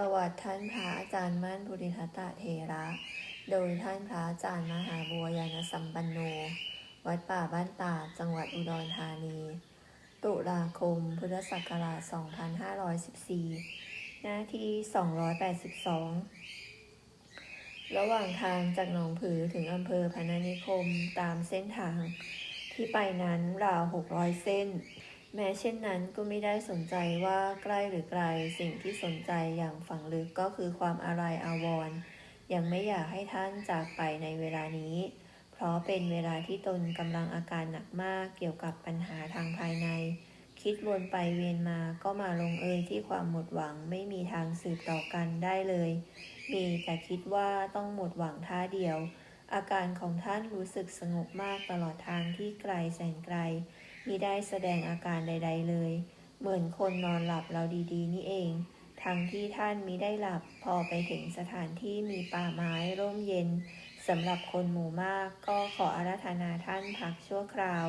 ประวัติท่านพระอาจารย์มั่นภูริทัตตเทระ โดยท่านพระอาจารย์มหาบัวยานสัมปันโน วัดป่าบ้านตาจังหวัดอุดรธานี ตุลาคม พุทธศักราช 2514 หน้าที่ 282 ระหว่างทางจากหนองผือถึงอำเภอพนานิคมตามเส้นทางที่ไปนั้นราว 600 เส้น แม้เช่นนั้นก็ไม่ได้สนใจว่าใกล้หรือไกลสิ่งที่สนใจอย่างฝังลึกก็คือความอาลัยอาวรณ์ยังไม่อยากให้ท่านจากไปในเวลานี้ เพราะเป็นเวลาที่ตนกำลังอาการหนักมากเกี่ยวกับปัญหาทางภายใน คิดวนไปเวียนมาก็มาลงเอยที่ความหมดหวังไม่มีทางสืบต่อกันได้เลย มีแต่คิดว่าต้องหมดหวังท่าเดียว อาการของท่านรู้สึกสงบมากตลอดทางที่ไกลแสนไกล มิได้แสดงอาการใด ๆ เลย เหมือนคนนอนหลับเราดีๆ นี่เอง ทั้งที่ท่านมิได้หลับพอไปถึงสถานที่มีป่าไม้ร่มเย็นสำหรับคนหมู่มากก็ขออาราธนาท่านพักชั่วคราว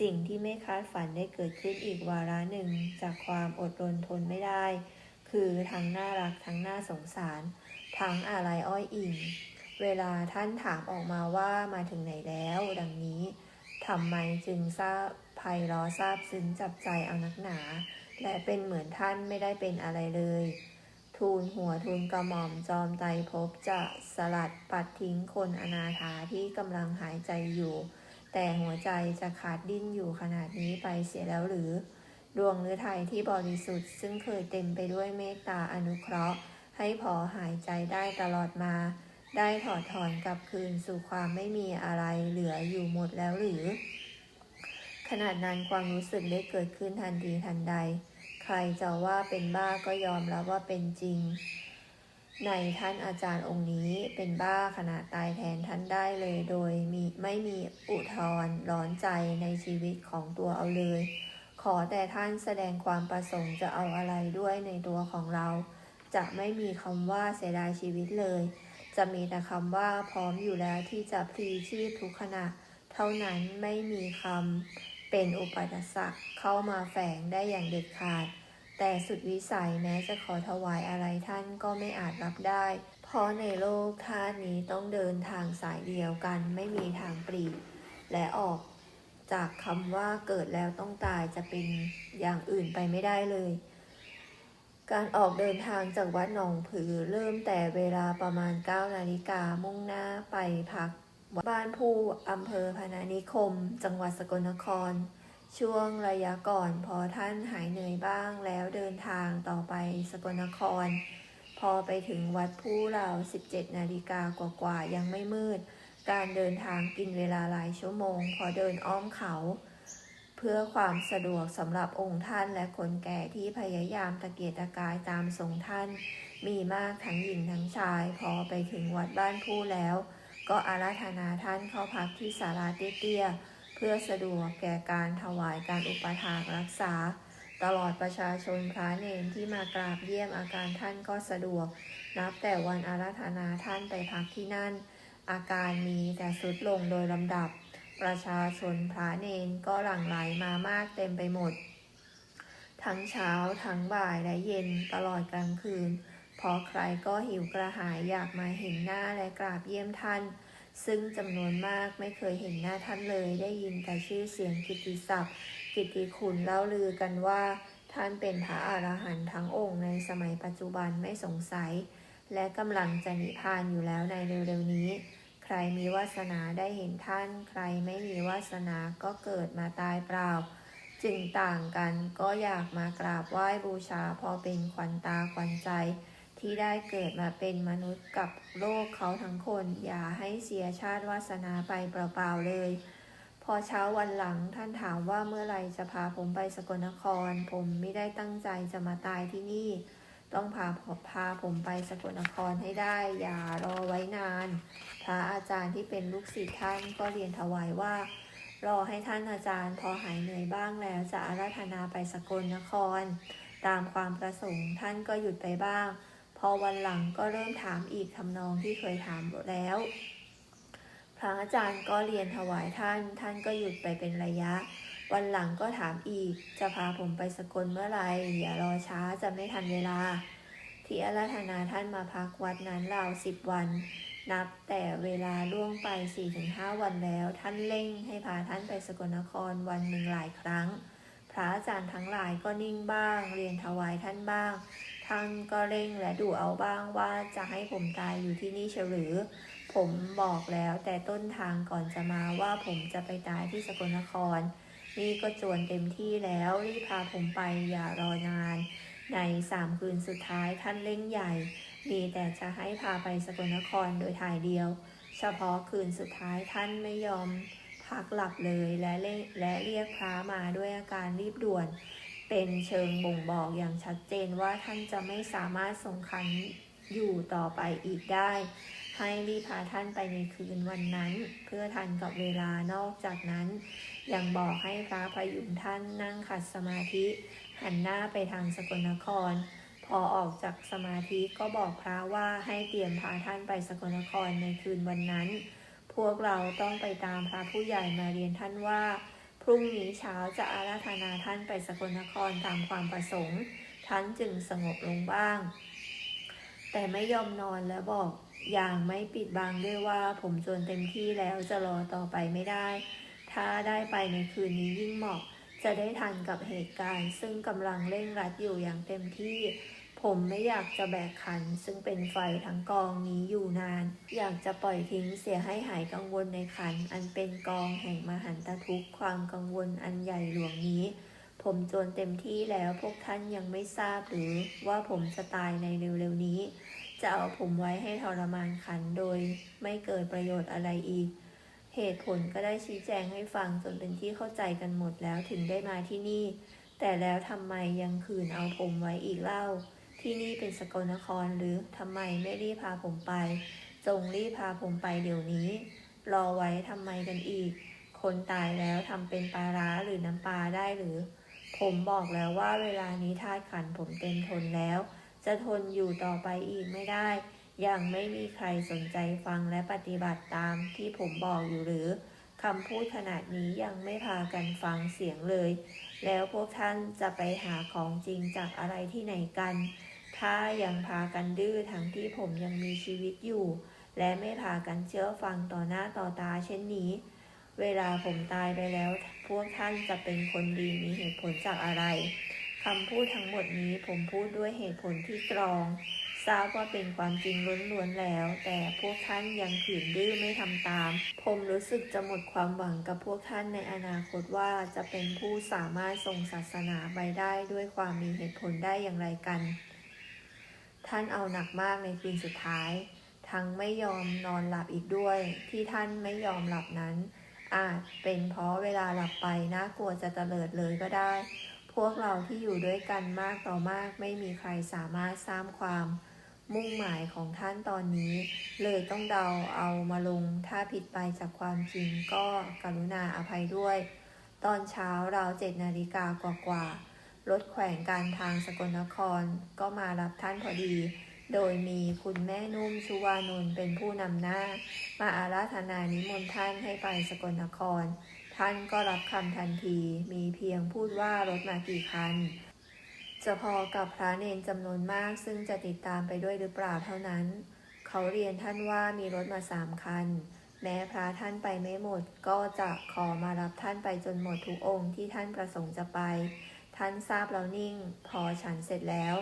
สิ่งที่ไม่คาดฝันได้เกิดขึ้นอีกวาระหนึ่ง จากความอดรนทนไม่ได้ คือทั้งน่ารักทั้งน่าสงสาร ทั้งอะไรอ้อยอิงเวลาท่านถามออกมาว่ามาถึงไหนแล้ว ดังนี้ทำไมจึงทราบ ไพเราะทราบซึ้งจับใจเอานักหนา และเป็นเหมือนท่านไม่ได้เป็นอะไรเลย ทูลหัวทูลกระหม่อมจอมไตรภพจะสลัดปัดทิ้งคนอนาถาที่กำลังหายใจอยู่ แต่หัวใจจะขาดดิ้นอยู่ขนาดนี้ไปเสียแล้วหรือ ดวงฤทัยที่บริสุทธิ์ซึ่งเคยเต็มไปด้วยเมตตาอนุเคราะห์ ให้พอหายใจได้ตลอดมา ได้ถอดถอนกลับคืนสู่ความไม่มีอะไรเหลืออยู่หมดแล้วหรือ ขนาดนั้นความรู้สึกได้เกิดขึ้นทันทีทันใด ใครจะว่าเป็นบ้าก็ยอมรับว่าเป็นจริง ในท่านอาจารย์องค์นี้เป็นบ้าขนาดตายแทนท่านได้เลยโดยมีไม่มีอุทธรร้อนใจในชีวิตของตัวเอาเลย ขอแต่ท่านแสดงความประสงค์จะเอาอะไรด้วยในตัวของเรา จะไม่มีคำว่าเสียดายชีวิตเลย จะมีแต่คำว่าพร้อมอยู่แล้วที่จะพลีชีพทุกขณะเท่านั้นไม่มีคำ เป็นอุปสรรคเข้ามาแฝงได้อย่างเด็ดขาด แต่สุดวิสัยแม้จะขอถวายอะไรท่านก็ไม่อาจรับได้ เพราะในโลกธาตุนี้ต้องเดินทางสายเดียวกันไม่มีทางปลีกและออกจากคำว่าเกิดแล้วต้องตายจะเป็นอย่างอื่นไปไม่ได้เลย การออกเดินทางจากวัดหนองผือเริ่มแต่เวลาประมาณ9นาฬิกามุ่งหน้าไปพัก บ้านผู้อำเภอพนานิคม จังหวัดสกลนคร ช่วงระยะก่อนพอท่านหายเหนื่อยบ้างแล้วเดินทางต่อไปสกลนคร พอไปถึงวัดผู้เรา 17 นาฬิกากว่าๆยังไม่มืด การเดินทางกินเวลาหลายชั่วโมง พอเดินอ้อมเขา เพื่อความสะดวกสำหรับองค์ท่านและคนแก่ที่พยายามตะเกียกตะกายตามทรงท่าน มีมากทั้งหญิงทั้งชาย พอไปถึงวัดบ้านผู้แล้ว ก็อาราธนาท่านเข้าพักที่ศาลาเตี้ยๆเพื่อสะดวกแก่การถวายการอุปถากรักษา ตลอดประชาชนพระเนนที่มากราบเยี่ยมอาการท่านก็สะดวก นับแต่วันอาราธนาท่านไปพักที่นั่น อาการมีแต่สุดลงโดยลำดับ ประชาชนพระเนนก็หลั่งไหลมามากเต็มไปหมด ทั้งเช้าทั้งบ่ายและเย็นตลอดกลางคืน พราะใครก็หิวกระหายอยากมาเห็นหน้าและกราบเยี่ยมท่าน ซึ่งจำนวนมากไม่เคยเห็นหน้าท่านเลยได้ยินแต่ชื่อเสียงกิตติศัพท์ กิตติคุณเล่าลือกันว่า ท่านเป็นพระอรหันต์ทั้งองค์ในสมัยปัจจุบันไม่สงสัย และกำลังจะนิพพานอยู่แล้วในเร็วๆนี้ ใครมีวาสนาได้เห็นท่าน ใครไม่มีวาสนาก็เกิดมาตายเปล่าจึงต่างกันก็อยากมากราบไหว้บูชาพอเป็นขวัญตาขวัญใจ ที่ได้เกิดมาเป็นมนุษย์กับโลกเขาทั้งคน อย่าให้เสียชาติวาสนาไปเปล่าๆเลย พอเช้าวันหลังท่านถามว่าเมื่อไรจะพาผมไปสกลนคร ผมไม่ได้ตั้งใจจะมาตายที่นี่ ต้องพาพาผมไปสกลนครให้ได้ อย่ารอไว้นาน พระอาจารย์ที่เป็นลูกศิษย์ท่านก็เรียนถวายว่า รอให้ท่านอาจารย์พอหายเหนื่อยบ้างแล้วจะอาราธนาไปสกลนคร ตามความประสงค์ท่านก็หยุดไปบ้าง พอวันหลังก็เริ่มถามอีกทำนองที่เคยถามแล้ว พระอาจารย์ก็เรียนถวายท่าน ท่านก็หยุดไปเป็นระยะ วันหลังก็ถามอีก จะพาผมไปสกลเมื่อไหร่อย่ารอช้าจะไม่ทันเวลา ที่อาราธนาท่านมาพักวัดนั้นราวสิบวัน นับแต่เวลาล่วงไป 4-5 วันแล้ว ท่านเร่งให้พาท่านไปสกลนครวันหนึ่งหลายครั้งพระอาจารย์ทั้งหลายก็นิ่งบ้าง เรียนถวายท่านบ้าง ท่านก็เร่งและดุเอาบ้างว่าจะให้ผมตายอยู่ที่นี่เฉหรือ ผมบอกแล้วแต่ต้นทางก่อนจะมาว่าผมจะไปตายที่สกลนคร นี่ก็จวนเต็มที่แล้วรีบพาผมไปอย่ารอนาน ในสามคืนสุดท้ายท่านเร่งใหญ่ มีแต่จะให้พาไปสกลนครโดยถ่ายเดียว เฉพาะคืนสุดท้ายท่านไม่ยอมพักหลับเลยและเร่งและเรียกพระมาด้วยอาการรีบด่วน เป็นเชิงบ่งบอกอย่างชัดเจนว่าท่านจะไม่สามารถทรงขันอยู่ต่อไปอีกได้ ให้รีพาท่านไปในคืนวันนั้น เพื่อทันกับเวลานอกจากนั้น ยังบอกให้พระพยุงท่านนั่งขัดสมาธิ หันหน้าไปทางสกลนคร พอออกจากสมาธิก็บอกพระว่าให้เตรียมพาท่านไปสกลนครในคืนวันนั้น พวกเราต้องไปตามพระผู้ใหญ่มาเรียนท่านว่า พรุ่งนี้เช้าจะอาราธนาท่านไปสกลนครตามความประสงค์ ท่านจึงสงบลงบ้าง แต่ไม่ยอมนอนและบอกอย่างไม่ปิดบังด้วยว่าผมจนเต็มที่แล้วจะรอต่อไปไม่ได้ ถ้าได้ไปในคืนนี้ยิ่งเหมาะ จะได้ทันกับเหตุการณ์ ซึ่งกำลังเร่งรัดอยู่อย่างเต็มที่ ผมไม่อยากจะแบกขัน ซึ่งเป็นไฟทั้งกองนี้อยู่นาน อยากจะปล่อยทิ้งเสียให้หายกังวลในขัน อันเป็นกองแห่งมหันตทุกข์ความกังวลอันใหญ่หลวงนี้ ผมจนเต็มที่แล้วพวกท่านยังไม่ทราบหรือว่าผมจะตายในเร็วๆนี้ จะเอาผมไว้ให้ทรมานขันโดย ไม่เกิดประโยชน์อะไรอีก เหตุผลก็ได้ชี้แจงให้ฟังจนเป็นที่เข้าใจกันหมดแล้วถึงได้มาที่นี่ แต่แล้วทำไมยังคืนเอาผมไว้อีกเล่า ที่นี่เป็นสกลนครหรือทำไมไม่รีบพาผมไป จงรีบพาผมไปเดี๋ยวนี้ รอไว้ทำไมกันอีก คนตายแล้วทำเป็นปลาร้าหรือน้ำปลาได้หรือ ผมบอกแล้วว่าเวลานี้ธาตุขันผมเต็มทนแล้ว จะทนอยู่ต่อไปอีกไม่ได้ ยังไม่มีใครสนใจฟังและปฏิบัติตามที่ผมบอกอยู่หรือคำพูดขนาดนี้ยังไม่พากันฟังเสียงเลย แล้วพวกท่านจะไปหาของจริงจากอะไรที่ไหนกัน ถ้ายังพากันดื้อทั้งที่ผมยังมีชีวิตอยู่ และไม่พากันเชื่อฟังต่อหน้าต่อตาเช่นนี้ เวลาผมตายไปแล้ว พวกท่านจะเป็นคนดีมีเหตุผลจากอะไรคำพูดทั้งหมดนี้ผมพูดด้วยเหตุผลที่ตรอง ทราบว่าเป็นความจริงล้วนๆแล้ว แต่พวกท่านยังขืนดื้อไม่ทำตาม ผมรู้สึกจะหมดความหวังกับพวกท่านในอนาคตว่าจะเป็นผู้สามารถทรงศาสนาไปได้ด้วยความมีเหตุผลได้อย่างไรกัน ท่านเอาหนักมากในคืนสุดท้าย ทั้งไม่ยอมนอนหลับอีกด้วย ที่ท่านไม่ยอมหลับนั้น อาจเป็นเพราะเวลาหลับไปน่ากลัวจะเตลิดเลยก็ได้ พวกเราที่อยู่ด้วยกันมากต่อมากไม่มีใครสามารถสร้างความมุ่งหมายของท่านตอนนี้ เลยต้องเดาเอามาลง ถ้าผิดไปจากความจริงก็กรุณาอภัยด้วย ตอนเช้าราวเจ็ดนาฬิกากว่าๆ รถแขวงการทางสกลนครก็มารับท่านพอดี โดยมีคุณแม่นุ่มชุวานนเป็นผู้นำหน้า มาอาราธนานิมนต์ท่านให้ไปสกลนคร ท่านก็รับคำทันที มีเพียงพูดว่ารถมากี่คันจะพอกับพระเนนจำนวนมากซึ่งจะติดตามไปด้วยหรือเปล่าเท่านั้น เขาเรียนท่านว่ามีรถมาสามคัน แม้พระท่านไปไม่หมด ก็จะขอมารับท่านไปจนหมดทุกองค์ที่ท่านประสงค์จะไป ท่านทราบแล้วนิ่ง พอฉันเสร็จแล้ว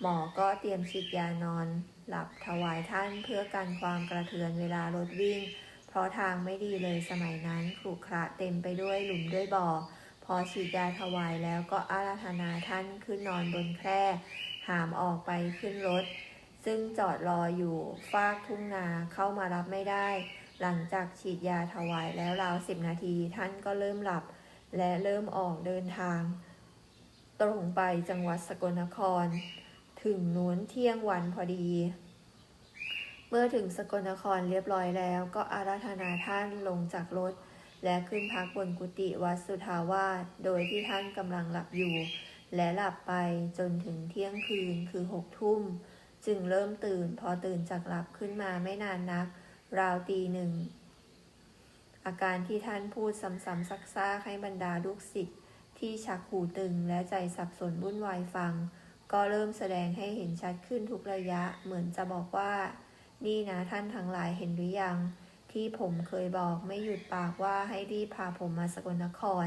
หมอก็เตรียมฉีดยานอน หลับถวายท่านเพื่อกันความกระเทือนเวลารถวิ่ง เพราะทางไม่ดีเลยสมัยนั้นขรุขระเต็มไปด้วยหลุมด้วยบ่อ พอฉีดยาถวายแล้วก็อาราธนาท่านขึ้นนอนบนแคร่หามออกไปขึ้นรถ ซึ่งจอดรออยู่ฟากทุ่งนาเข้ามารับไม่ได้ หลังจากฉีดยาถวายแล้วราวสิบนาทีท่านก็เริ่มหลับ และเริ่มออกเดินทาง ตรงไปจังหวัดสกลนคร ถึงนู้นเที่ยงวันพอดี เมื่อถึงสกลนครเรียบร้อยแล้วก็อาราธนาท่านลงจากรถ และขึ้นพักบนกุฏิวัดสุทาวาสโดยที่ท่านกำลังหลับอยู่ และหลับไปจนถึงเที่ยงคืนคือหกทุ่ม จึงเริ่มตื่นพอตื่นจากหลับขึ้นมาไม่นานนัก ราวตีหนึ่งอาการที่ท่านพูดซ้ำๆซักๆให้บรรดาลูกศิษย์ ที่ชักหูตึงและใจสับสนวุ่นวายฟัง ก็เริ่มแสดงให้เห็นชัดขึ้นทุกระยะ เหมือนจะบอกว่า นี่นะท่านทั้งหลายเห็นหรือยัง ที่ผมเคยบอกไม่หยุดปากว่าให้รีบพาผมมาสกลนคร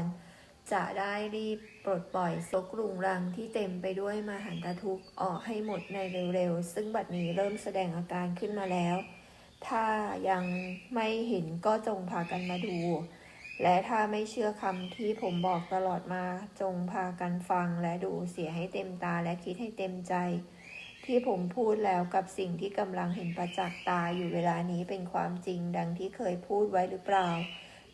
จะได้รีบปลดปล่อยซกรุงรังที่เต็มไปด้วยมหันตทุกข์ออกให้หมดในเร็วๆ ซึ่งบัดนี้เริ่มแสดงอาการขึ้นมาแล้ว ถ้ายังไม่เห็นก็จงพากันมาดู และถ้าไม่เชื่อคำที่ผมบอกตลอดมาจงพากันฟังและดูเสียให้เต็มตาและคิดให้เต็มใจ ที่ผมพูดแล้วกับสิ่งที่กำลังเห็นประจักษ์ตาอยู่เวลานี้เป็นความจริงดังที่เคยพูดไว้หรือเปล่า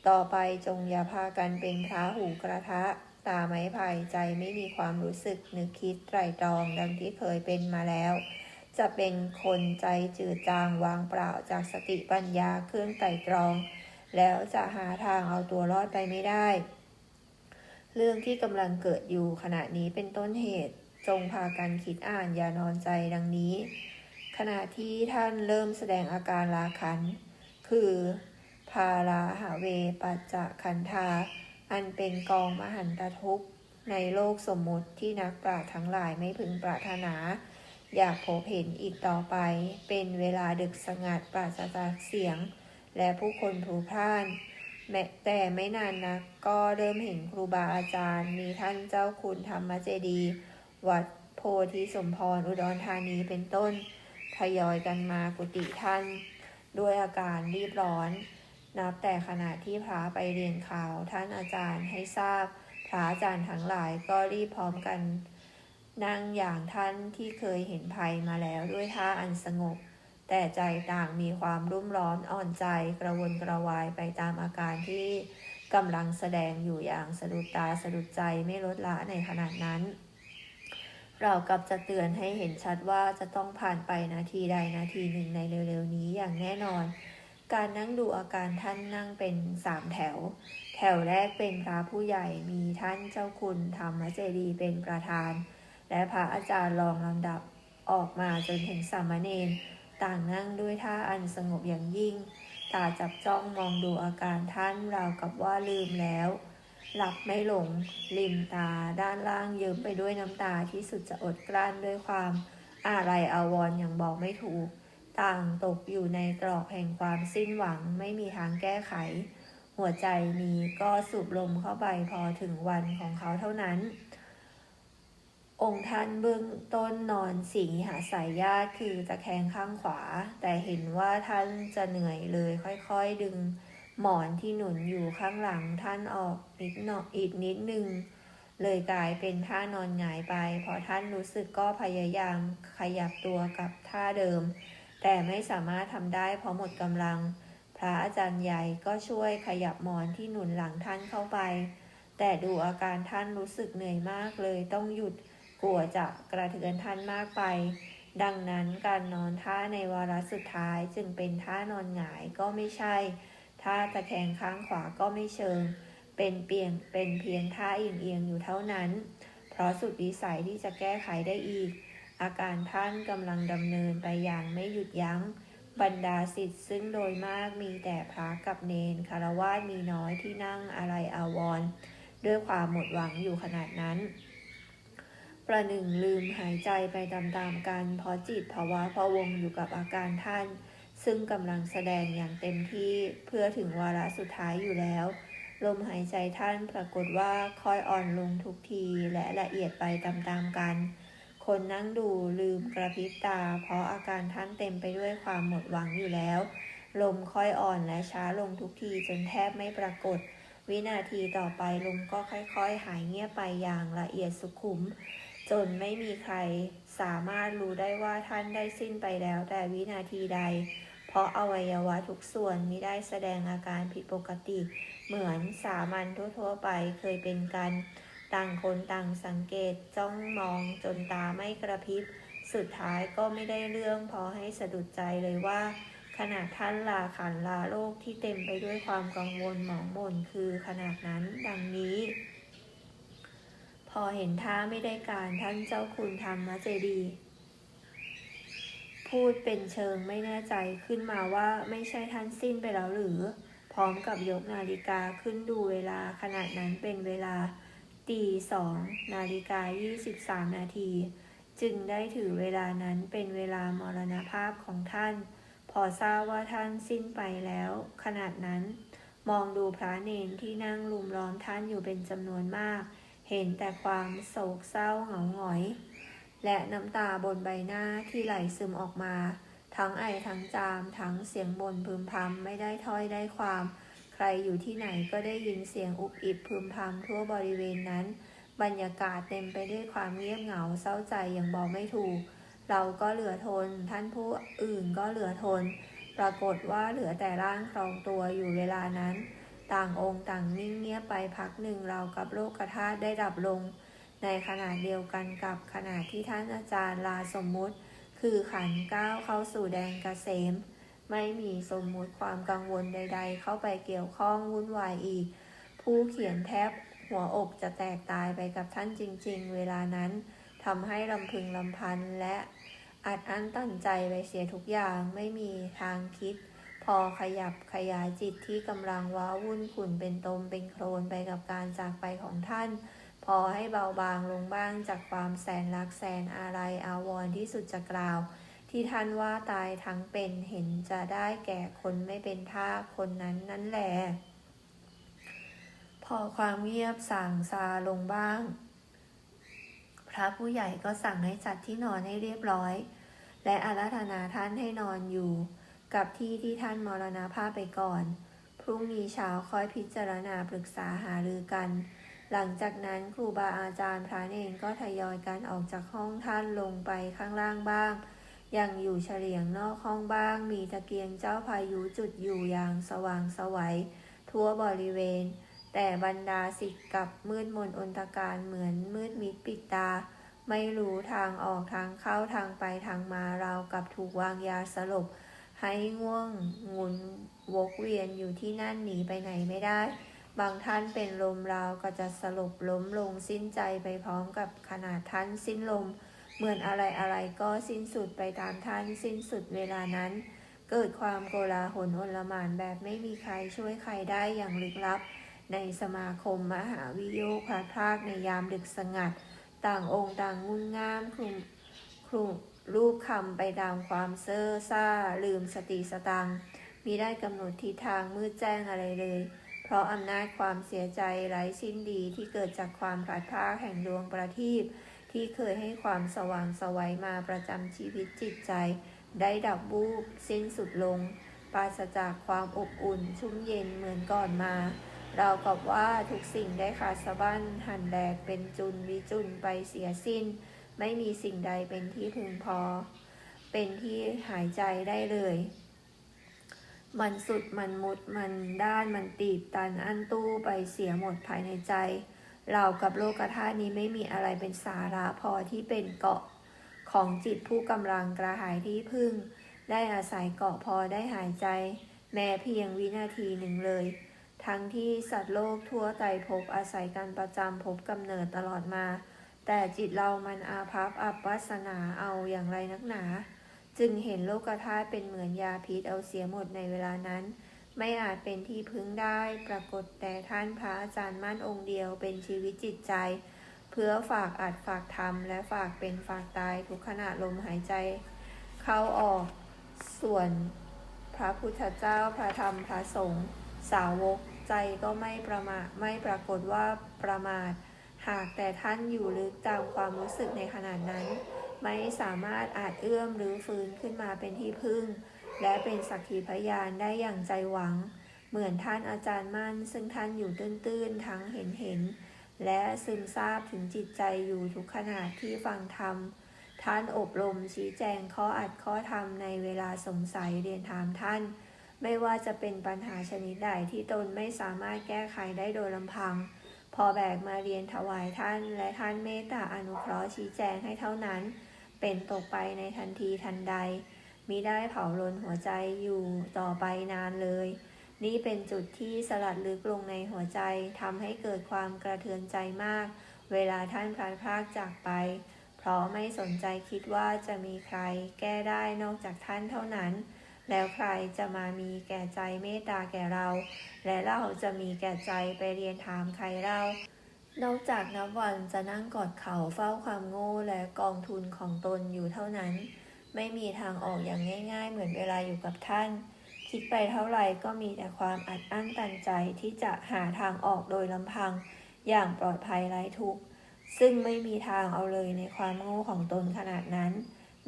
ต่อไปจงอย่าพากันเป็นพระหูกระทะ ตาไม้พายใจไม่มีความรู้สึกนึกคิดไตรตรองดังที่เคยเป็นมาแล้วจะเป็นคนใจจืดจางวางเปล่าจากสติปัญญาเครื่องไตรตรอง แล้วจะหาทางเอาตัวรอดไปไม่ได้ เรื่องที่กำลังเกิดอยู่ขณะนี้เป็นต้นเหตุจงพากันคิดอ่านอย่านอนใจดังนี้ ขณะที่ท่านเริ่มแสดงอาการลาคัน คือพาราหาเวปัจจะคันธาอันเป็นกองมหันตทุกข์ ในโลกสมมุติที่นักปราชญ์ทั้งหลายไม่พึงปรารถนา อยากพบเห็นอีกต่อไป เป็นเวลาดึกสงัดปราศจากเสียง และผู้คนพลุพล่านแม้แต่ไม่นานนักก็เริ่มเห็นครูบาอาจารย์ มีท่านเจ้าคุณธรรมเจดี วัดโพธิสมพรอุดรธานีเป็นต้น ทยอยกันมากุฏิท่าน ด้วยอาการรีบร้อน นับแต่ขณะที่พระไปเรียนข่าวท่านอาจารย์ให้ทราบ พระอาจารย์ทั้งหลายก็รีบพร้อมกัน นั่งอย่างท่านที่เคยเห็นภัยมาแล้วด้วยท่าอันสงบ แต่ใจต่างมีความรุ่มร้อนอ่อนใจกระวนกระวายไปตามอาการที่กำลังแสดงอยู่อย่างสะดุดตาสะดุดใจไม่ลดละในขณะนั้น เรากับจะเตือนให้เห็นชัดว่าจะต้องผ่านไปนาทีใดนาทีหนึ่งในเร็วๆนี้อย่างแน่นอน การนั่งดูอาการท่านนั่งเป็นสามแถว แถวแรกเป็นพระผู้ใหญ่มีท่านเจ้าคุณธรรมเจดีเป็นประธาน และพระอาจารย์รองลำดับออกมาจนถึงสามเณร ต่างนั่งด้วยท่าอันสงบอย่างยิ่ง ตาจับจ้องมองดูอาการท่านราวกับว่าลืมแล้ว หลับไม่หลง ริมตาด้านล่างเยิ้มไปด้วยน้ำตาที่สุดจะอดกลั้นด้วยความอะไรอาวรณ์อย่างบอกไม่ถูก ต่างตกอยู่ในตรอกแห่งความสิ้นหวังไม่มีทางแก้ไข หัวใจนี้ก็สูบลมเข้าไปพอถึงวันของเขาเท่านั้น องค์ท่านเบื้องต้นนอนสีหาสายญาติคือตะแคงข้างขวา แต่เห็นว่าท่านจะเหนื่อยเลยค่อยๆดึง หมอนที่หนุนอยู่ข้างหลังท่านออกนิดหน่อยอีกนิดนึง เลยกลายเป็นท่านอนหงายไป พอท่านรู้สึกก็พยายามขยับตัวกับท่าเดิม แต่ไม่สามารถทำได้เพราะหมดกำลัง พระอาจารย์ใหญ่ก็ช่วยขยับหมอนที่หนุนหลังท่านเข้าไป แต่ดูอาการท่านรู้สึกเหนื่อยมากเลยต้องหยุด กลัวจะกระเทือนท่านมากไป ดังนั้นการนอนท่าในวาระสุดท้ายจึงเป็นท่านอนหงายก็ไม่ใช่ ท่าตะแคงข้างขวาก็ไม่เชิง เป็นเพียงเป็นเพียงท่าเอียงๆอยู่เท่านั้น เพราะสุดวิสัยที่จะแก้ไขได้อีก อาการท่านกำลังดำเนินไปอย่างไม่หยุดยัง้งบรรดาสิทธิ์ซึ่งโดยมากมีแต่พระกับเนนคารวาสมีน้อยที่นั่งอะไรอาวร ด้วยความหมดหวังอยู่ขนาดนั้น ประหนึ่งลืมหายใจไปตามๆกันเพราะจิตภาวะพะวงอยู่กับอาการท่าน ซึ่งกำลังแสดงอย่างเต็มที่เพื่อถึงวาระสุดท้ายอยู่แล้ว ลมหายใจท่านปรากฏว่าค่อยอ่อนลงทุกทีและละเอียดไปตามๆกัน คนนั่งดูลืมกระพริบตา เพราะอาการท่านเต็มไปด้วยความหมดหวังอยู่แล้ว ลมค่อยอ่อนและช้าลงทุกทีจนแทบไม่ปรากฏ วินาทีต่อไปลมก็ค่อยๆ หายเงียบไปอย่างละเอียดสุขุม จนไม่มีใครสามารถรู้ได้ว่าท่านได้สิ้นไปแล้ว แต่วินาทีใด เพราะอวัยวะทุกส่วนมิได้แสดงอาการผิดปกติ เหมือนสามัญทั่วๆไปเคยเป็นกัน ต่างคนต่างสังเกตจ้องมองจนตาไม่กระพริบ สุดท้ายก็ไม่ได้เรื่องพอให้สะดุดใจเลยว่า ขนาดท่านลาขันลาโลกที่เต็มไปด้วยความกังวลหมองหม่นคือขนาดนั้นดังนี้ อเห็นท่าไม่ได้การท่านเจ้าคุณธรรมเจดี พูดเป็นเชิงไม่แน่ใจขึ้นมาว่าไม่ใช่ท่านสิ้นไปแล้วหรือ พร้อมกับยกนาฬิกาขึ้นดูเวลาขนาดนั้นเป็นเวลาตีสองนาฬิกายี่สิบสามนาที จึงได้ถือเวลานั้นเป็นเวลามรณภาพของท่าน พอทราบว่าท่านสิ้นไปแล้ว ขนาดนั้น มองดูพระเนนที่นั่งลุมล้อมท่านอยู่เป็นจำนวนมาก เห็นแต่ความโศกเศร้าเหงาหงอย และน้ำตาบนใบหน้าที่ไหลซึมออกมา ทั้งไอทั้งจาม ทั้งเสียงบ่นพึมพำไม่ได้ถ้อยได้ความ ใครอยู่ที่ไหนก็ได้ยินเสียงอุบอิบพึมพำทั่วบริเวณนั้น บรรยากาศเต็มไปด้วยความเงียบเหงาเศร้าใจอย่างบอกไม่ถูก เราก็เหลือทน ท่านผู้อื่นก็เหลือทน ปรากฏว่าเหลือแต่ร่างครองตัวอยู่เวลานั้น ต่างองค์ต่างนิ่งเงียบไปพักหนึ่งเรากับโลกธาตุได้ดับลง ในขณะเดียวกันกับขณะที่ท่านอาจารย์ลาสมมุติ คือขันก้าวเข้าสู่แดนเกษม ไม่มีสมมุติความกังวลใด ๆ เข้าไปเกี่ยวข้องวุ่นวายอีก ผู้เขียนแทบหัวอกจะแตกตายไปกับท่านจริง ๆ เวลานั้นทำให้ลำพึงลำพันและอัดอั้นตันใจไปเสียทุกอย่างไม่มีทางคิด พอขยับขยายจิตที่กำลังว้าวุ่นขุ่นเป็นตมเป็นโครนไปกับการจากไปของท่าน พอให้เบาบางลงบ้างจากความแสนรักแสนอะไรอาวรที่สุดจะกล่าว ที่ท่านว่าตายทั้งเป็นเห็นจะได้แก่คนไม่เป็นท่าคนนั้นนั่นแหละพอความเงียบสั่งซาลงบ้าง พระผู้ใหญ่ก็สั่งให้จัดที่นอนให้เรียบร้อย และอาราธนาท่านให้นอนอยู่ กับที่ที่ท่านมรณภาพไปก่อน พรุ่งนี้เช้าค่อยพิจารณาปรึกษาหารือกัน หลังจากนั้นครูบาอาจารย์พระเนนก็ทยอยกันออกจากห้องท่านลงไปข้างล่างบ้าง ยังอยู่เฉลียงนอกห้องบ้าง มีตะเกียงเจ้าพายุจุดอยู่อย่างสว่างสวัยทั่วบริเวณ แต่บรรดาสิทธิ์กับมืดมนอนตการเหมือนมืดมิดปิดตา ไม่รู้ทางออกทางเข้าทางไปทางมาราวกับถูกวางยาสลบ ให้ง่วงงุนวกเวียนอยู่ที่นั่นหนีไปไหนไม่ได้ บางท่านเป็นลมราวก็จะสลบล้มลงสิ้นใจไปพร้อมกับขนาดท่านสิ้นลม เหมือนอะไรอะไรก็สิ้นสุดไปตามท่านสิ้นสุดเวลานั้น เกิดความโกลาหลโอลหมานแบบไม่มีใครช่วยใครได้อย่างลึกลับ ในสมาคมมหาวิโยคพลัดพรากในยามดึกสงัด ต่างองค์ต่างงุนง่ามคลุมคลุม รูปคำไปตามความเซ่อซ่า ลืมสติสตังมีได้กำหนดทิศทางมืดแจ้งอะไรเลย เพราะอำนาจความเสียใจไร้สิ้นดีที่เกิดจากความพลัดพรากแห่งดวงประทีปที่เคยให้ความสว่างสวัยมาประจำชีวิตจิตใจ ได้ดับบูบสิ้นสุดลง ปราศจากความอบอุ่น ชุ่มเย็นเหมือนก่อนมาเราวกับว่าทุกสิ่งได้ขาดสะบั้นหั่นแดกเป็นจุนวิจุนไปเสียสิ้น ไม่มีสิ่งใดเป็นที่พึงพอ เป็นที่หายใจได้เลย มันสุดมันมุดมันด้านมันตีบตันอั้นตู้ไปเสียหมดภายในใจ เรากับโลกธาตุนี้ไม่มีอะไรเป็นสาระพอที่เป็นเกาะของจิตผู้กำลังกระหายที่พึ่ง ได้อาศัยเกาะพอได้หายใจ แม้เพียงวินาทีหนึ่งเลย ทั้งที่สัตว์โลกทั่วไตรภพอาศัยกันประจำพบกำเนิดตลอดมา แต่จิตเรามันอาภัพอับวาสนาเอาอย่างไรนักหนา จึงเห็นโลกธาตุเป็นเหมือนยาพิษเอาเสียหมดในเวลานั้น ไม่อาจเป็นที่พึ่งได้ ปรากฏแต่ท่านพระอาจารย์มั่นองค์เดียวเป็นชีวิตจิตใจ เพื่อฝากอัดฝากทำและฝากเป็นฝากตายทุกขณะลมหายใจ เข้าออกส่วนพระพุทธเจ้าพระธรรมพระสงฆ์สาวกใจก็ไม่ประมาทไม่ปรากฏว่าประมาท หากแต่ท่านอยู่ลึกตามความรู้สึกในขณะนั้น ไม่สามารถอาจเอื้อมหรือฟื้นขึ้นมาเป็นที่พึ่ง และเป็นสักขีพยานได้อย่างใจหวัง เหมือนท่านอาจารย์มั่น ซึ่งท่านอยู่ตื้นๆทั้งเห็นเห็นและซึมซาบถึงจิตใจอยู่ทุกขณะที่ฟังธรรม ท่านอบรมชี้แจงข้ออัดข้อธรรมในเวลาสงสัยเรียนถามท่าน ไม่ว่าจะเป็นปัญหาชนิดใดที่ตนไม่สามารถแก้ไขได้โดยลำพัง พอแบกมาเรียนถวายท่านและท่านเมตตาอนุเคราะห์ชี้แจงให้เท่านั้น เป็นตกไปในทันทีทันใดมิได้เผาลนหัวใจอยู่ต่อไปนานเลย นี่เป็นจุดที่สลัดลึกลงในหัวใจทำให้เกิดความกระเทือนใจมาก เวลาท่านพลัดพรากจากไป เพราะไม่สนใจคิดว่าจะมีใครแก้ได้นอกจากท่านเท่านั้น แล้วใครจะมามีแก่ใจเมตตาแก่เรา และเราจะมีแก่ใจไปเรียนถามใครเรา นอกจากนับวันจะนั่งกอดเข่าเฝ้าความโง่และกองทุนของตนอยู่เท่านั้น ไม่มีทางออกอย่างง่าย ๆ เหมือนเวลาอยู่กับท่าน คิดไปเท่าไหร่ก็มีแต่ความอัดอั้นตันใจที่จะหาทางออกโดยลำพัง อย่างปลอดภัยไร้ทุกข์ซึ่งไม่มีทางเอาเลยในความโง่ของตนขนาดนั้น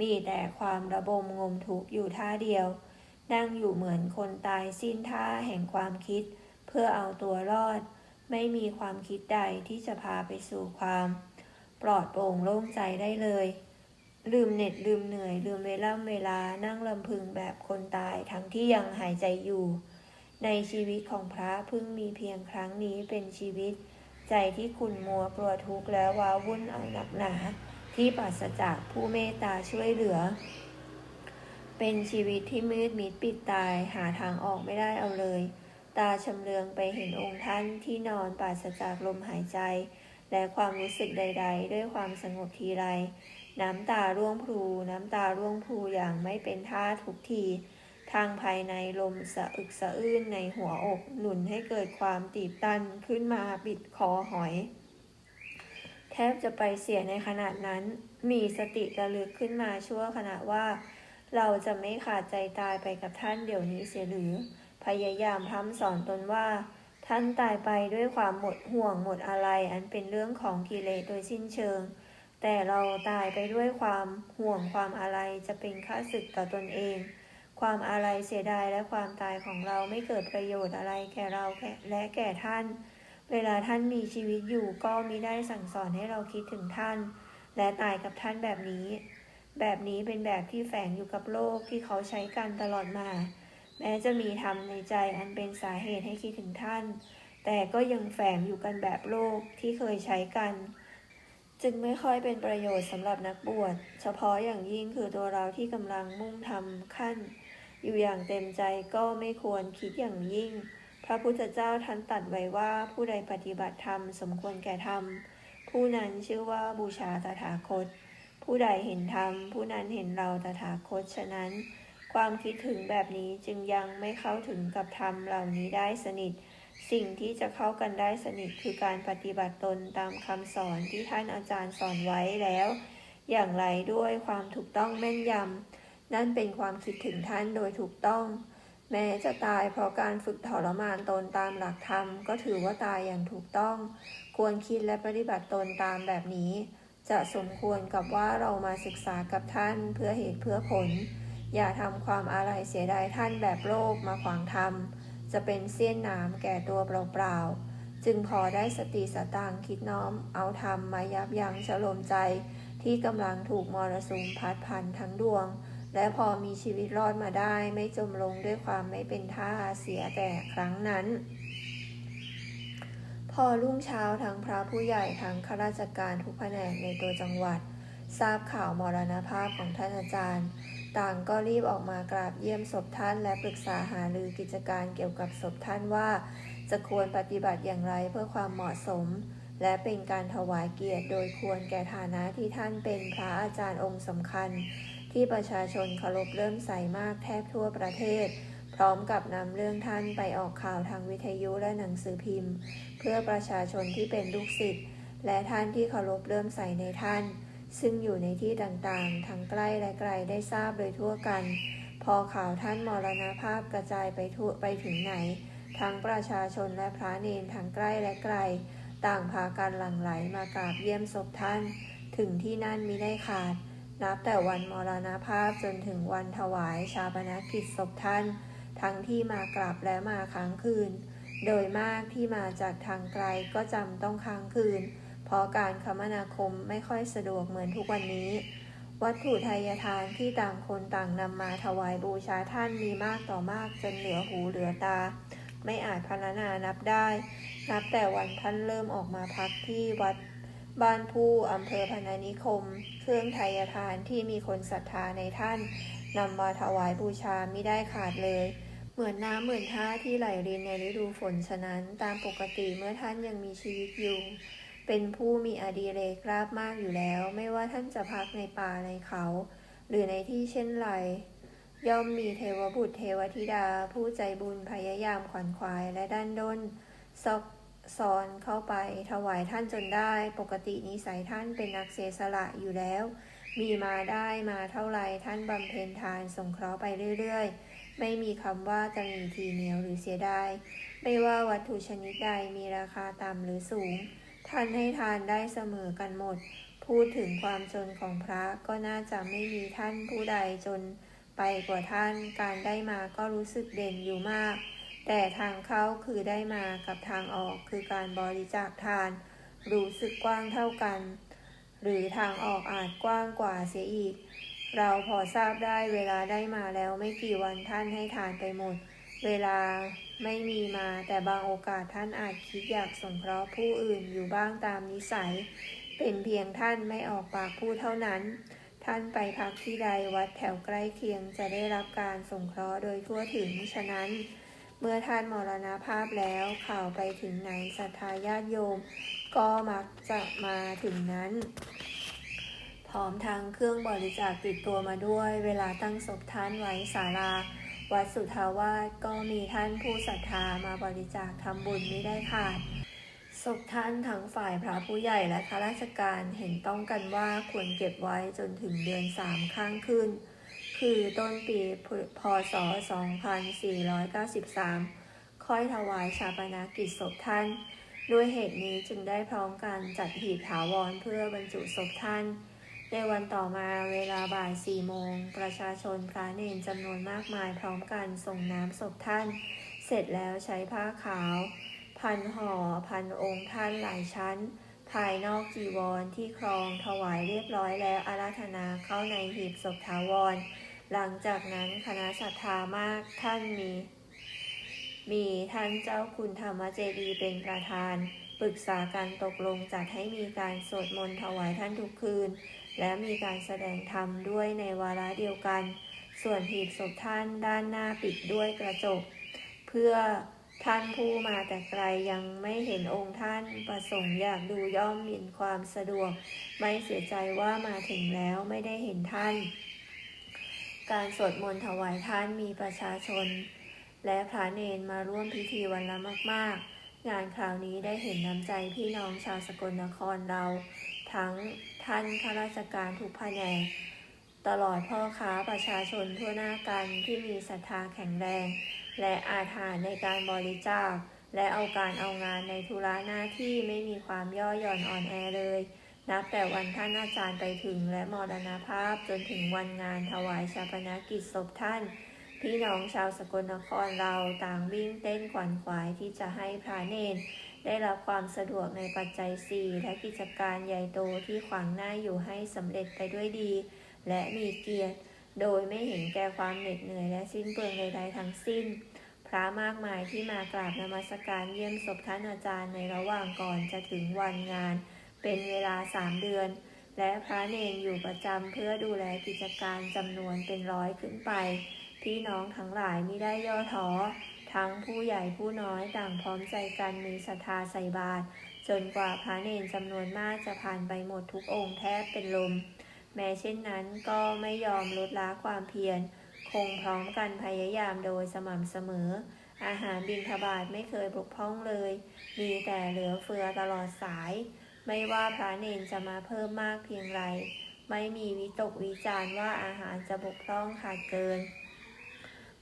มีแต่ความระบมงมทุกข์อยู่ท่าเดียว นั่งอยู่เหมือนคนตายสิ้นท่าแห่งความคิด เพื่อเอาตัวรอด ไม่มีความคิดใดที่จะพาไปสู่ความ ปลอดโปร่งโล่งใจได้เลย ลืมเหน็ดลืมเหนื่อย ลืมเวลาเวลานั่งลำพึงแบบคนตายทั้งที่ยังหายใจอยู่ ในชีวิตของพระเพิ่งมีเพียงครั้งนี้เป็นชีวิต ใจที่คุณมัวกลัวทุกข์แล้วว้าวุ่นเอาหนักหนาที่ปราศจากผู้เมตตาช่วยเหลือ เป็นชีวิตที่มืดมิดปิดตายหาทางออกไม่ได้เอาเลย ตาชำเลืองไปเห็นองค์ท่านที่นอนปราศจากลมหายใจ และความรู้สึกใด ๆ ด้วยความสงบทีไร น้ำตาร่วงพลูน้ำตาร่วงพลูอย่างไม่เป็นท่าทุกที ทางภายในลมสะอึกสะอื้นในหัวอกหนุนให้เกิดความตีบตันขึ้นมาปิดคอหอย แทบจะไปเสียในขนาดนั้น มีสติระลึกขึ้นมาชั่วขณะว่า เราจะไม่ขาดใจตายไปกับท่านเดี๋ยวนี้เสียหรือ พยายามพร่ำสอนตนว่า ท่านตายไปด้วยความหมดห่วงหมดอะไร อันเป็นเรื่องของกิเลสโดยสิ้นเชิง แต่เราตายไปด้วยความห่วงความอะไรจะเป็นค่าศึกต่อตนเอง ความอาลัยเสียดายและความตายของเราไม่เกิดประโยชน์อะไรแก่เราและแก่ท่าน เวลาท่านมีชีวิตอยู่ก็มิได้สั่งสอนให้เราคิดถึงท่าน และตายกับท่านแบบนี้ แบบนี้เป็นแบบที่แฝงอยู่กับโลกที่เขาใช้กันตลอดมา แม้จะมีธรรมในใจอันเป็นสาเหตุให้คิดถึงท่าน แต่ก็ยังแฝงอยู่กันแบบโลกที่เคยใช้กัน จึงไม่ค่อยเป็นประโยชน์สำหรับนักบวช เฉพาะอย่างยิ่งคือตัวเราที่กำลังมุ่งทำขั้น อยู่อย่างเต็มใจก็ไม่ควรคิดอย่างยิ่ง พระพุทธเจ้าท่านตัดไว้ว่าผู้ใดปฏิบัติธรรมสมควรแก่ธรรม ผู้นั้นชื่อว่าบูชาตถาคต ผู้ใดเห็นธรรมผู้นั้นเห็นเราตถาคตฉะนั้น ความคิดถึงแบบนี้จึงยังไม่เข้าถึงกับธรรมเหล่านี้ได้สนิท สิ่งที่จะเข้ากันได้สนิทคือการปฏิบัติตนตามคำสอนที่ท่านอาจารย์สอนไว้แล้ว อย่างไรด้วยความถูกต้องแม่นยำนั่นเป็นความคิดถึงท่านโดยถูกต้อง แม้จะตายเพราะการฝึกทรมานตนตามหลักธรรม ก็ถือว่าตายอย่างถูกต้อง ควรคิดและปฏิบัติตนตามแบบนี้ จะสมควรกับว่าเรามาศึกษากับท่านเพื่อเหตุเพื่อผล อย่าทำความอาลัยเสียดายท่านแบบโลกมาขวางธรรม จะเป็นเสี้ยนน้ำแก่ตัวเปล่าๆ จึงพอได้สติสตางคิดน้อม เอาธรรมมายับยั้งฉลมใจ ที่กำลังถูกมรสุมพัดพันทั้งดวง และพอมีชีวิตรอดมาได้ไม่จมลงด้วยความไม่เป็นท่าเสียแต่ครั้งนั้น อรุ่งเช้าทั้งพระผู้ใหญ่ทั้งข้าราชการทุกแผนกในตัวจังหวัด ทราบข่าวมรณภาพของท่านอาจารย์ ต่างก็รีบออกมากราบเยี่ยมศพท่านและปรึกษาหารือกิจการเกี่ยวกับศพท่านว่า จะควรปฏิบัติอย่างไรเพื่อความเหมาะสม และเป็นการถวายเกียรติโดยควรแก่ฐานะที่ท่านเป็นพระอาจารย์องค์สำคัญ ที่ประชาชนเคารพเริ่มใส่มากแทบทั่วประเทศ พร้อมกับนำเรื่องท่านไปออกข่าวทางวิทยุและหนังสือพิมพ์ เพื่อประชาชนที่เป็นลูกศิษย์และท่านที่เคารพเริ่มใส่ในท่าน ซึ่งอยู่ในที่ต่างๆ ทั้งใกล้และไกลได้ทราบโดยทั่วกัน พอข่าวท่านมรณภาพกระจายไปทั่วไปถึงไหน ทั้งประชาชนและพระเนนทั้งใกล้และไกล ต่างพากันหลั่งไหลมากราบเยี่ยมศพท่าน ถึงที่นั่นมิได้ขาด นับแต่วันมรณภาพจนถึงวันถวายชาปนกิจศพท่าน ทั้งที่มากลับและมาค้างคืน โดยมากที่มาจากทางไกลก็จำต้องค้างคืน เพราะการคมนาคมไม่ค่อยสะดวกเหมือนทุกวันนี้ วัตถุทายทานที่ต่างคนต่างนำมาถวายบูชาท่านมีมากต่อมากจนเหลือหูเหลือตา ไม่อาจพรรณนานับได้ นับแต่วันท่านเริ่มออกมาพักที่วัดบ้านผู้อำเภอพนานิคม เครื่องไทยทานที่มีคนศรัทธาในท่านนำมาถวายบูชาไม่ได้ขาดเลย เหมือนน้ำเหมือนท่าที่ไหลรินในฤดูฝนฉะนั้น ตามปกติเมื่อท่านยังมีชีวิตอยู่ เป็นผู้มีอดีเรกราบมากอยู่แล้ว ไม่ว่าท่านจะพักในป่าในเขา หรือในที่เช่นไรย่อมมีเทวบุตรเทวธิดา ผู้ใจบุญพยายามขวัญขวายและด้านด้นซอกซอนเข้าไปถวายท่านจนได้ ปกตินิสัยท่านเป็นนักเสสละอยู่แล้ว มีมาได้มาเท่าไรท่านบำเพ็ญทานสงเคราะห์ไปเรื่อยๆ ไม่มีคำว่าตนีทีเหนียวหรือเสียดาย ไม่ว่าวัตถุชนิดใดมีราคาต่ำหรือสูง ท่านให้ทานได้เสมอกันหมด พูดถึงความจนของพระก็น่าจะไม่มีท่านผู้ใดจนไปกว่าท่าน การได้มาก็รู้สึกเด่นอยู่มาก แต่ทางเข้าคือได้มากับทางออกคือการบริจาคทาน รู้สึกกว้างเท่ากัน หรือทางออกอาจกว้างกว่าเสียอีก เราพอทราบได้เวลาได้มาแล้วไม่กี่วันท่านให้ทานไปหมด เวลาไม่มีมาแต่บางโอกาสท่านอาจคิดอยากสงเคราะห์ผู้อื่นอยู่บ้างตามนิสัย เป็นเพียงท่านไม่ออกปากพูดเท่านั้น ท่านไปพักที่ใดวัดแถวใกล้เคียงจะได้รับการสงเคราะห์โดยทั่วถึงฉะนั้น เมื่อท่านมรณภาพแล้วข่าวไปถึงไหนศรัทธาญาติโยม ก็มักจะมาถึงนั้น พร้อมทั้งเครื่องบริจาคติดตัวมาด้วย เวลาตั้งศพท่านไว้ศาลา วัดสุทาวาสก็มีท่านผู้ศรัทธามาบริจาคทำบุญไม่ได้ขาดศพท่านทั้งฝ่ายพระผู้ใหญ่และข้าราชการเห็นต้องกันว่าควรเก็บไว้จนถึงเดือนสามข้างขึ้น คือต้นปีพศ 2493 ค่อยถวายชาปนากิจศพท่าน ด้วยเหตุนี้จึงได้พร้อมกันจัดหีบถาวรเพื่อบรรจุศพท่าน ในวันต่อมาเวลาบ่ายสี่โมง ประชาชนพระเนนจำนวนมากมายพร้อมกันส่งน้ำศพท่าน เสร็จแล้วใช้ผ้าขาว พันห่อพันองค์ท่านหลายชั้น ภายนอกจีวรที่ครองถวายเรียบร้อยแล้วอาราธนาเข้าในหีบศพถาวร หลังจากนั้นคณะศรัทธามากท่านมี มีท่านเจ้าคุณธรรมเจดีย์เป็นประธาน ปรึกษาการตกลงจัดให้มีการสวดมนต์ถวายท่านทุกคืน และมีการแสดงธรรมด้วยในวาระเดียวกัน ส่วนหีบศพท่านด้านหน้าปิดด้วยกระจก เพื่อท่านผู้มาแต่ไกลยังไม่เห็นองค์ท่านประสงค์อยากดูย่อมมีความสะดวก ไม่เสียใจว่ามาถึงแล้วไม่ได้เห็นท่าน การสวดมนต์ถวายท่านมีประชาชน และพระเนนมาร่วมพิธีวันละมาก ๆ งานคราวนี้ได้เห็นน้ำใจพี่น้องชาวสกลนครเรา ทั้งท่านข้าราชการทุกแผนกตลอดพ่อค้าประชาชนทั่วหน้ากันที่มีศรัทธาแข็งแรง และอาถรรพ์ในการบริจาค และเอาการเอางานในธุระหน้าที่ไม่มีความย่อหย่อนอ่อนแอเลย นับแต่วันท่านอาจารย์ไปถึงและมรณภาพจนถึงวันงานถวายชาปนกิจศพท่าน พี่น้องชาวสกลนครเราต่างวิ่งเต้นขวัญขวายที่จะให้พระเนนได้รับความสะดวกในปัจจัยสี่และกิจการใหญ่โตที่ขวางหน้าอยู่ให้สำเร็จไปด้วยดี และมีเกียรติ โดยไม่เห็นแก่ความเหน็ดเหนื่อยและสิ้นเปลืองใดๆทั้งสิ้น พระมากมายที่มากราบนมัสการเยี่ยมศพท่านอาจารย์ในระหว่างก่อนจะถึงวันงาน เป็นเวลาสามเดือน และพระเนนอยู่ประจำเพื่อดูแลกิจการจำนวนเป็นร้อยขึ้นไป พี่น้องทั้งหลายไม่ได้ย่อท้อ ทั้งผู้ใหญ่ผู้น้อยต่างพร้อมใจกันมีศรัทธาใส่บาตรจนกว่าพระเนนจำนวนมากจะผ่านไปหมดทุกองค์แทบเป็นลม แม้เช่นนั้นก็ไม่ยอมลดละความเพียร คงพร้อมกันพยายามโดยสม่ำเสมอ อาหารบิณฑบาตไม่เคยบกพร่องเลย มีแต่เหลือเฟือตลอดสาย ไม่ว่าพระเนนจะมาเพิ่มมากเพียงไร ไม่มีวิตกวิจารณ์ว่าอาหารจะบกพร่องขาดเกิน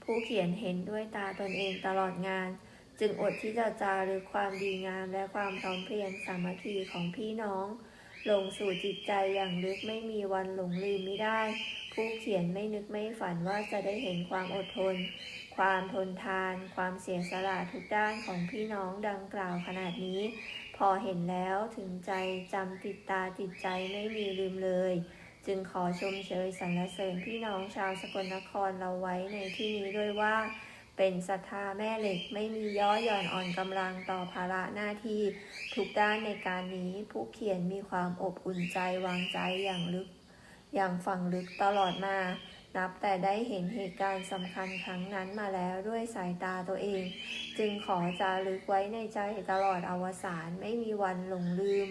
ผู้เขียนเห็นด้วยตาตนเองตลอดงาน จึงอดที่จะจารึกความดีงามและความพร้อมเพรียงสามัคคีของพี่น้อง ลงสู่จิตใจอย่างลึกไม่มีวันหลงลืมไม่ได้ ผู้เขียนไม่นึกไม่ฝันว่าจะได้เห็นความอดทน ความทนทาน ความเสียสละทุกด้านของพี่น้องดังกล่าวขนาดนี้ พอเห็นแล้วถึงใจจำติดตาติดใจไม่มีลืมเลย จึงขอชมเชยสรรเสริญพี่น้องชาวสกลนครเราไว้ในที่นี้ด้วยว่า เป็นศรัทธาแม่เหล็กไม่มีย่อหย่อนอ่อนกำลังต่อภาระหน้าที่ ทุกด้านในการนี้ผู้เขียนมีความอบอุ่นใจวางใจอย่างลึก อย่างฝังลึกตลอดมา นับแต่ได้เห็นเหตุการณ์สำคัญครั้งนั้นมาแล้วด้วยสายตาตัวเอง จึงขอจารึกไว้ในใจตลอดอวสานไม่มีวันหลงลืม